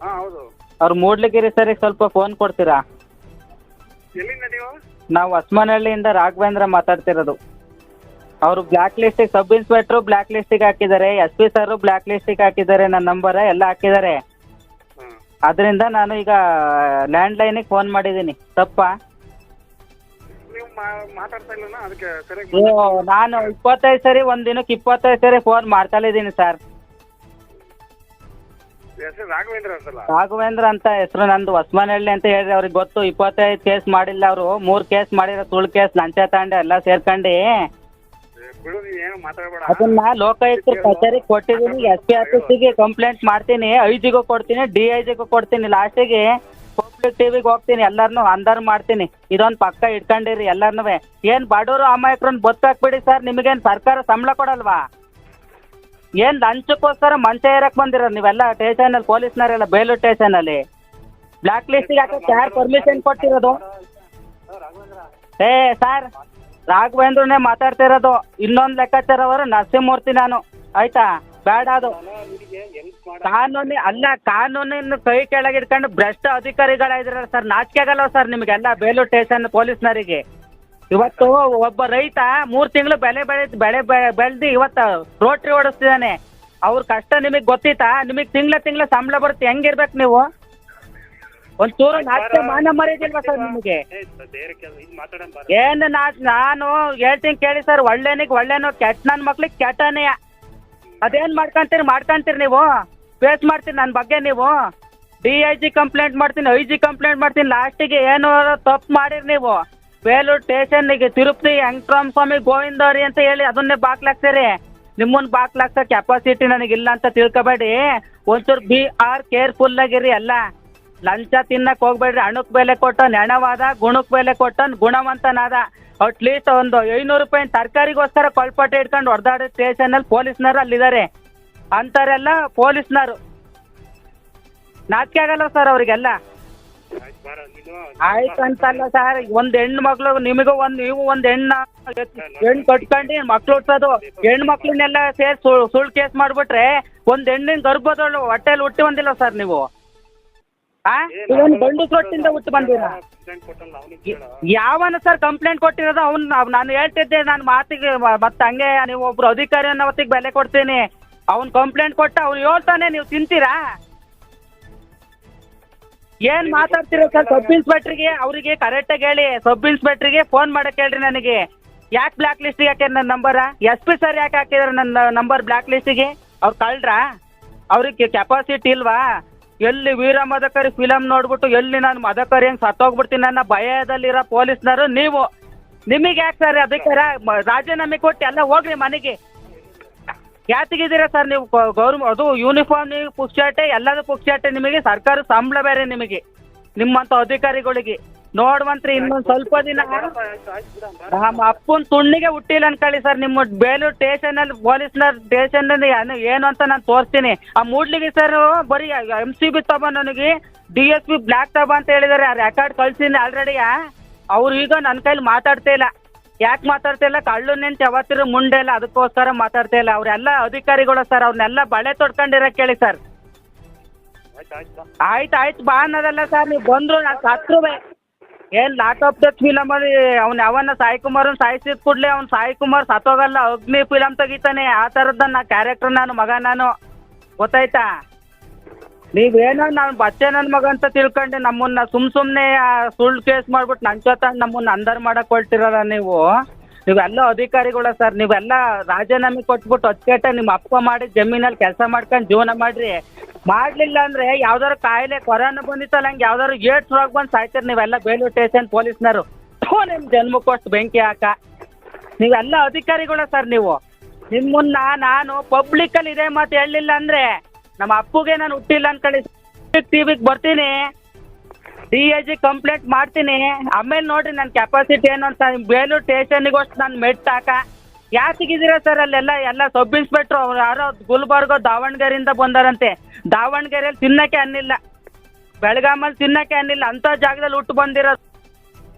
ಹಾಂ ಹೌದು. ಅವ್ರು ಮೂಡ್ಲಿಗಿರಿ ಸರ್ ಸ್ವಲ್ಪ ಫೋನ್ ಕೊಡ್ತೀರಾ? ಎಲ್ಲಿಂದ ನೀವು? ನಾವು ಹೊಸ್ಮನಹಳ್ಳಿಯಿಂದ ರಾಘವೇಂದ್ರ ಮಾತಾಡ್ತಿರೋದು. ಅವರು ಬ್ಲಾಕ್ ಲಿಸ್ಟಿಗೆ ಸಬ್ ಇನ್ಸ್ಪೆಕ್ಟರ್ ಬ್ಲಾಕ್ ಲಿಸ್ಟಿಗೆ ಹಾಕಿದ್ದಾರೆ ಎಸ್ ಪಿ ಸರ್ ಬ್ಲ್ಯಾಕ್ ಲಿಸ್ಟಿಗೆ ಹಾಕಿದ್ದಾರೆ ನನ್ನ ನಂಬರ್ ಎಲ್ಲ ಹಾಕಿದ್ದಾರೆ. ಅದರಿಂದ ನಾನು ಈಗ ಲ್ಯಾಂಡ್ ಲೈನ್ ಫೋನ್ ಮಾಡಿದೀನಿ. ತಪ್ಪ? ನೀವು ಮಾ- ಮಾತಾಡ್ತಾ ಇಲ್ಲ ಅದಕ್ಕೆ ಸರಿಯಾಗಿ ಓ ನಾನು ಇಪ್ಪತ್ತೈದು ಸರಿ ಒಂದು ದಿನಕ್ಕೆ ಇಪ್ಪತ್ತೈದು ಸರಿ ಫೋನ್ ಮಾಡ್ತಾ ಇದ್ದೀನಿ ಸರ್ ಹೆಸರು ರಾಘವೇಂದ್ರ ಅಂತಲ್ಲ? ರಾಘವೇಂದ್ರ ಅಂತ ಹೆಸರು ನಂದು ಹೊಸ್ಮನಹಳ್ಳಿ ಅಂತ ಹೇಳಿ ಅವ್ರಿಗೆ ಗೊತ್ತು. ಇಪ್ಪತ್ತೈದು ಕೇಸ್ ಮಾಡಿಲ್ಲ ಅವರು. ಮೂರ್ ಕೇಸ್ ಮಾಡಿರೋ ಸುಳ್ಳು ಕೇಸ್ ಲಂಚ ತಗೊಂಡು ಎಲ್ಲ ಸೇರ್ಕೊಂಡು. ಏ, ಬಿಡು ನೀನು ಏನು ಮಾತಾಡಬೇಡ. ಅದನ್ನ ಲೋಕಾಯುಕ್ತ ಕಚೇರಿ ಕೊಟ್ಟಿದ್ದೀನಿ. ಎಸ್ ಪಿ ಆಫೀಸಿಗೆ ಕಂಪ್ಲೇಂಟ್ ಮಾಡ್ತೀನಿ. ಐ ಜಿಗೂ ಕೊಡ್ತೀನಿ ಡಿ ಐ ಜಿಗೂ ಕೊಡ್ತೀನಿ ಲಾಸ್ಟಿಗೆ ಪಬ್ಲಿಕ್ ಟಿವಿಗೆ ಹೋಗ್ತೀನಿ. ಎಲ್ಲರನ್ನೂ ಅಂದರ್ ಮಾಡ್ತೀನಿ. ಇದೊಂದು ಪಕ್ಕ ಇಟ್ಕೊಂಡಿರಿ ಎಲ್ಲರನ್ನೂ ಏನು ಬಡವರು ಅಮಾಯಕರನ್ನ ಬದುಕಾಕ್ಬಿಡಿ ಸರ್. ನಿಮಗೇನು ಸರ್ಕಾರ ಸಂಬಳ ಕೊಡಲ್ವಾ? ಏನು ಲಂಚಕ್ಕೋಸ್ಕರ ಮಂಚ ಏರಕ್ ಬಂದಿರ ನೀವೆಲ್ಲ ಸ್ಟೇಷನಲ್ಲಿ ಪೊಲೀಸ್ನವರೆಲ್ಲ ಬೇಲೂರು ಸ್ಟೇಷನಲ್ಲಿ ಬ್ಲಾಕ್ ಲಿಸ್ಟಿಗೆ ಹಾಕಕ್ಕೆ ಯಾರು ಪರ್ಮಿಷನ್ ಕೊಟ್ಟಿರೋದು? ಏ ಸರ್ ರಾಘವೇಂದ್ರನೇ ಮಾತಾಡ್ತಿರೋದು. ಇನ್ನೊಂದು ಲೆಕ್ಕಾಚಾರ ಅವರು ನರಸಿಂಹಮೂರ್ತಿ ನಾನು. ಆಯ್ತಾ? ಬೇಡ ಅದು. ಕಾನೂನೇ, ಅಲ್ಲ ಕಾನೂನಿನ ಕೈ ಕೆಳಗೆ ಇಟ್ಕೊಂಡು ಭ್ರಷ್ಟ ಅಧಿಕಾರಿಗಳಿದ್ರಲ್ಲ ಸರ್. ನಾಚಿಕೆ ಆಗಲ್ಲ ಸರ್ ನಿಮಗೆಲ್ಲ ಬೇಲೂರು ಸ್ಟೇಷನ್ ಪೊಲೀಸ್ನವರಿಗೆ. ಇವತ್ತು ಒಬ್ಬ ರೈತ ಮೂರು ತಿಂಗಳು ಬೆಳೆ ಬೆಳೆ ಬೆಳೆ ಬೆಳೆದು ಇವತ್ತು ರೋಟ್ರಿ ಓಡಿಸ್ತಿದ್ದಾನೆ. ಅವ್ರ ಕಷ್ಟ ನಿಮಗೆ ಗೊತ್ತಿತ್ತಾ? ನಿಮಗೆ ತಿಂಗಳ ತಿಂಗಳ ಸಂಬಳ ಬರುತ್ತೆ. ಹೆಂಗಿರ್ಬೇಕು ನೀವು? ಒಂಚೂರು ನಾಚಿಕೆ ಮಾನ ಮರ್ಯಾದಿಲ್ವಾ ಸರ್ ನಿಮಗೆ? ಏನು ನಾ ನಾನು ಹೇಳ್ತೀನಿ ಕೇಳಿ ಸರ್, ಒಳ್ಳೆನಿಗೆ ಒಳ್ಳೆನೋ ಕೆಟ್ಟ ನನ್ನ ಮಕ್ಳಿಗೆ ಕೆಟ್ಟನೇ. ಅದೇನ್ ಮಾಡ್ಕೊಂತೀರಿ ಮಾಡ್ಕೊಂತೀರಿ ನೀವು? ಫೇಸ್ ಮಾಡ್ತೀರಿ ನನ್ನ ಬಗ್ಗೆ ನೀವು? ಡಿ ಐ ಜಿ ಕಂಪ್ಲೇಂಟ್ ಮಾಡ್ತೀನಿ ಐ ಜಿ ಕಂಪ್ಲೇಂಟ್ ಮಾಡ್ತೀನಿ ಲಾಸ್ಟಿಗೆ ಏನು ತಪ್ಪು ಮಾಡಿರಿ ನೀವು. ಬೇಲೂರು ಗೆ ತಿರುಪತಿ ವೆಂಕಟರಾಮ ಸ್ವಾಮಿ ಗೋವಿಂದವ್ರಿ ಅಂತ ಹೇಳಿ ಅದನ್ನೇ ಬಾಕ್ಲಾಕ್ತೀರಿ ನಿಮ್ಮನ್ನ ಬಾಕ್ಲಾಕ್ಸೋ ಕೆಪಾಸಿಟಿ ಇಲ್ಲ ಅಂತ ತಿಳ್ಕೊಬೇಡಿ. ಒಂಚೂರು ಬಿ ಆರ್ ಕೇರ್ಫುಲ್ ಆಗಿರಿ ಎಲ್ಲ. ಲಂಚ ತಿನ್ನಕ್ ಹೋಗ್ಬೇಡ್ರಿ. ಹಣಕ್ಕೆ ಬೆಲೆ ಕೊಟ್ಟ ಹೆಣವಾದ ಗುಣಕ್ಕೆ ಬೆಲೆ ಕೊಟ್ಟ ಗುಣವಂತನಾದ. ಅಟ್ಲೀಸ್ಟ್ ಒಂದು ಐನೂರು ರೂಪಾಯಿ ತರಕಾರಿಗೋಸ್ಕರ ಕೊಳ್ಪಟ್ಟೆ ಇಟ್ಕೊಂಡು ಹೊಡೆದಾಡೋ ಸ್ಟೇಷನಲ್ಲಿ ಪೊಲೀಸ್ನರು ಅಲ್ಲಿದ್ದಾರೆ. ಅಂಥವರೆಲ್ಲ ಪೊಲೀಸ್ನರು ನಾಚಿಕೆ ಆಗಲ್ಲ ಸರ್ ಅವರಿಗೆಲ್ಲ. ಆಯ್ತು ಬಾರ ನೀನು ಆಯ್ತು ಅಂತಲ್ಲ ಸರ್, ಒಂದ್ ಹೆಣ್ಣು ಮಕ್ಳು, ನಿಮಗೂ ಒಂದ್ ನೀವು ಒಂದ್ ಹೆಣ್ಣು ಹೆಣ್ಣು ಕಟ್ಕೊಂಡು, ಮಕ್ಳು ಹುಟ್ಟೋದು ಹೆಣ್ಣು ಮಕ್ಳನ್ನೆಲ್ಲ ಸೇರಿ ಸುಳ್ಳು ಕೇಸ್ ಮಾಡ್ಬಿಟ್ರೆ ಒಂದ್ ಹೆಣ್ಣಿನ ಗರ್ಭದೊಳು ಹೊಟ್ಟೆಲಿ ಹುಟ್ಟಿ ಬಂದಿಲ್ಲ ಸರ್ ನೀವು. ಗಂಡು ಸೊಟ್ಟಿಂದ ಹುಟ್ಟು ಬಂದಿರಾ ಯಾವನ ಸರ್ ಕಂಪ್ಲೇಂಟ್ ಕೊಟ್ಟಿರೋದು ಅವ್ನು ನಾನು ಹೇಳ್ತಿದ್ದೆ, ನಾನು ಮಾತಿಗೆ ಮತ್ತೆ ಹಂಗೆ ನೀವು ಒಬ್ರು ಅಧಿಕಾರಿ ಅನ್ನೋ ಹೊತ್ತಿಗೆ ಬೆಲೆ ಕೊಡ್ತೀನಿ. ಅವ್ನ್ ಕಂಪ್ಲೇಂಟ್ ಕೊಟ್ಟ ಅವ್ನು ಹೇಳ್ತಾನೆ, ನೀವು ತಿಂತೀರಾ? ಏನ್ ಮಾತಾಡ್ತೀರಾ ಸರ್ ಸಬ್ ಇನ್ಸ್ಪೆಕ್ಟ್ರಿಗೆ ಅವರಿಗೆ ಕರೆಕ್ಟಾಗಿ ಹೇಳಿ. ಸಬ್ ಇನ್ಸ್ಪೆಕ್ಟ್ರಿಗೆ ಫೋನ್ ಮಾಡಕ್ಕೆ ಹೇಳ್ರಿ ನನಗೆ. ಯಾಕೆ ಬ್ಲಾಕ್ ಲಿಸ್ಟಿಗೆ ಯಾಕೆ ನನ್ನ ನಂಬರ ಎಸ್ ಪಿ ಸರ್ ಯಾಕೆ ಹಾಕಿದಾರೆ ನನ್ನ ನಂಬರ್ ಬ್ಲ್ಯಾಕ್ ಲಿಸ್ಟಿಗೆ ಅವ್ರ ಕಳ್ರಾ ಅವ್ರಿಗೆ ಕೆಪಾಸಿಟಿ ಇಲ್ವಾ? ಎಲ್ಲಿ ವೀರ ಮದಕರಿ ಫಿಲಮ್ ನೋಡ್ಬಿಟ್ಟು ಎಲ್ಲಿ ನಾನು ಮದಕರಿ ಹೆಂಗ್ ಸತ್ತೋಗ್ಬಿಡ್ತೀನಿ ನನ್ನ ಭಯದಲ್ಲಿರೋ ಪೊಲೀಸ್ನರು ನೀವು. ನಿಮಗೆ ಯಾಕೆ ಸರ್ ಮ- ರಾಜೀನಾಮೆ ಕೊಟ್ಟು ಎಲ್ಲ ಹೋಗ್ರಿ ಮನೆಗೆ. ಯಾತಿಗಿದ್ದೀರಾ ಸರ್ ನೀವು? ಗೌರ್ಮ ಅದು ಯೂನಿಫಾರ್ಮ್ ನೀವು ಪುಕ್ಚಾಟೆ ಎಲ್ಲದೂ ಪುಕ್ಚಾಟೆ ನಿಮಗೆ. ಸರ್ಕಾರ ಸಂಬಳ ಬೇರೆ ನಿಮಗೆ. ನಿಮ್ಮಂಥ ಅಧಿಕಾರಿಗಳಿಗೆ. ನೋಡುವಂತ್ರಿ ಇನ್ನೊಂದು ಸ್ವಲ್ಪ ದಿನ. ನಮ್ಮ ಅಪ್ಪನ ತುಣ್ಣಿಗೆ ಹುಟ್ಟಿಲ್ಲ ಅನ್ಕೊಳ್ಳಿ ಸರ್. ನಿಮ್ಮ ಬೇಲೂರು ಸ್ಟೇಷನಲ್ಲಿ ಪೊಲೀಸ್ನ ಸ್ಟೇಷನ್ನಲ್ಲಿ ಏನು ಅಂತ ನಾನು ತೋರಿಸ್ತೀನಿ. ಆ ಮೂಡ್ಲಿಗೆ ಸರ್ ಬರೀ ಎಂ ಸಿ ಬಿ ತಬ ನನಗೆ ಡಿ ಎಸ್ ಪಿ ಬ್ಲ್ಯಾಕ್ ತಬ ಅಂತ ಹೇಳಿದಾರೆ. ಆ ರೆಕಾರ್ಡ್ ಕಳ್ಸಿನಿ ಆಲ್ರೆಡಿ ಅವ್ರು ಈಗ ನನ್ನ ಕೈಲಿ ಮಾತಾಡ್ತಾ ಇಲ್ಲ. ಯಾಕೆ ಮಾತಾಡ್ತಾ ಇಲ್ಲ? ಕಳ್ಳು ನೆನ್ಸಿ ಯಾವತ್ತಿರೋ ಮುಂಡೆ ಇಲ್ಲ, ಅದಕ್ಕೋಸ್ಕರ ಮಾತಾಡ್ತಾ ಇಲ್ಲ. ಅವ್ರೆಲ್ಲ ಅಧಿಕಾರಿಗಳು ಸರ್ ಅವ್ರನ್ನೆಲ್ಲ ಬಳೆ ತೊಡ್ಕೊಂಡಿರಕ್ ಕೇಳಿ ಸರ್. ಆಯ್ತು ಆಯ್ತು, ಬಾ ಅನ್ನೋದಲ್ಲ ಸರ್, ನೀವು ಬಂದ್ರು ನಾನು ಸತ್ರುವೆ ಏನ್ ಲಾಟ್ ಆಫ್ ದ ಫಿಲಮಲ್ಲಿ ಅವ್ನ ಯಾವನ್ನ ಸಾಯಿ ಕುಮಾರ್ ಸಾಯಿಸಿದ ಕೂಡಲೇ ಅವ್ನು ಸಾಯಿ ಕುಮಾರ್ ಸತ್ತೋಗಲ್ಲ, ಅಗ್ನಿ ಫಿಲಮ್ ತೆಗಿತಾನೆ. ಆ ತರದ ನಾ ಕ್ಯಾರೆಕ್ಟರ್ ನಾನು, ಮಗ ನಾನು. ಗೊತ್ತಾಯ್ತಾ? ನೀವೇನೋ ನಾನು ಬಚ್ಚೆ ನನ್ನ ಮಗ ಅಂತ ತಿಳ್ಕೊಂಡು, ನಮ್ಮನ್ನ ಸುಮ್ ಸುಮ್ಮನೆ ಸುಳ್ಳು ಕೇಸ್ ಮಾಡ್ಬಿಟ್ಟು ನನ್ನ ಜೊತೆ ನಮ್ಮನ್ನ ಅಂದರ್ ಮಾಡಕ್ಕೆ ಹೊರಟಿರಲ್ಲ ನೀವು? ನೀವೆಲ್ಲ ಅಧಿಕಾರಿಗಳ ಸರ್ ನೀವೆಲ್ಲ ರಾಜೀನಾಮೆ ಕೊಟ್ಬಿಟ್ಟು ಹೊತ್ಕೇಟ ನಿಮ್ಮ ಅಪ್ಪ ಮಾಡಿ ಜಮೀನಲ್ಲಿ ಕೆಲಸ ಮಾಡ್ಕೊಂಡು ಜೀವನ ಮಾಡ್ರಿ. ಮಾಡಲಿಲ್ಲ ಅಂದರೆ ಯಾವ್ದಾರು ಕಾಯಿಲೆ ಕೊರೋನಾ ಬಂದಿತ್ತಲ್ಲ ಹಂಗೆ ಯಾವ್ದಾರು ಏಟ್ ರೋಗ ಬಂದು ಸಾಯ್ತೀರಿ ನೀವೆಲ್ಲ ಬೇಲೂರು ಸ್ಟೇಷನ್ ಪೊಲೀಸ್ನರು ಥೂ ನಿಮ್ಮ ಜನ್ಮಕ್ಕೋಷ್ಟು ಬೆಂಕಿ ಹಾಕ. ನೀವೆಲ್ಲ ಅಧಿಕಾರಿಗಳ ಸರ್ ನೀವು. ನಿಮ್ಮನ್ನ ನಾನು ಪಬ್ಲಿಕ್ಕಲ್ಲಿ ಇದೇ ಮಾತು ಹೇಳಲಿಲ್ಲ ಅಂದರೆ ನಮ್ಮ ಅಪ್ಪಗೆ ನಾನು ಹುಟ್ಟಿಲ್ಲ ಅನ್ಕೊಳ್ಳಿ ಟಿ ವಿಗೆ ಬರ್ತೀನಿ. ಡಿ ಐ ಜಿ ಕಂಪ್ಲೇಂಟ್ ಮಾಡ್ತೀನಿ. ಆಮೇಲೆ ನೋಡ್ರಿ ನನ್ನ ಕೆಪಾಸಿಟಿ ಏನು ಅಂತ ಬೇಲೂರು ಸ್ಟೇಷನಿಗೋಷ್ಟು ನಾನು ಮೆಟ್ ಹಾಕ ಸಿಗಿದಿರಾ ಸರ್ ಅಲ್ಲೆಲ್ಲ? ಎಲ್ಲ ಸಬ್ ಇನ್ಸ್ಪೆಕ್ಟ್ರು ಅವ್ರು. ಯಾರೋ ಗುಲ್ಬರ್ಗ ದಾವಣಗೆರೆಯಿಂದ ಬಂದಾರಂತೆ. ದಾವಣಗೆರೆಯಲ್ಲಿ ತಿನ್ನಕ್ಕೆ ಅನ್ನಿಲ್ಲ. ಬೆಳಗಾಮಲ್ಲಿ ತಿನ್ನಕ್ಕೆ ಅನ್ನಿಲ್ಲ. ಅಂಥ ಜಾಗದಲ್ಲಿ ಹುಟ್ಟು ಬಂದಿರೋ